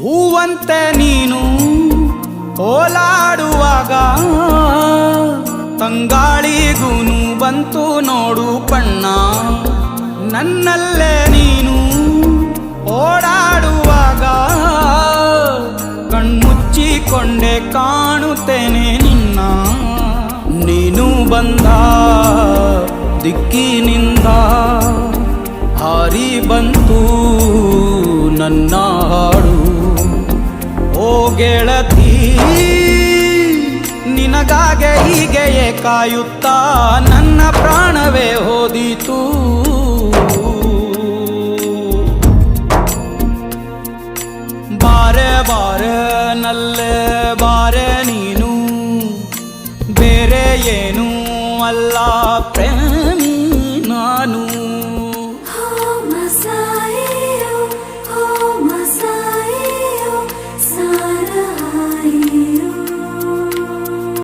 ಹೂವಂತೆ ನೀನು ಓಲಾಡುವಾಗ ತಂಗಾಳಿಗೂನು ಬಂತು ನೋಡು ಬಣ್ಣ ನನ್ನಲ್ಲೇ ನೀನು ಓಡಾಡುವಾಗ ಕಣ್ಮುಚ್ಚಿಕೊಂಡೆ ಕಾಣುತ್ತೇನೆ ನಿನ್ನ. ನೀನು ಬಂದ ದಿಕ್ಕಿನಿಂದ ಹಾರಿ ಬಂತು. ಗೆಳತಿ, ನಿನಗಾಗೆ ಹೀಗೆಯೇ ಕಾಯುತ್ತಾ? ನನ್ನ ಪ್ರಾಣವೇ ಹೋದಿತು. ಬಾರೆ ಬಾರೆ ನಲ್ಲೆ ಬಾರೆ ನೀನು, ಬೇರೆ ಏನೂ ಅಲ್ಲ. ಪ್ರೇಮ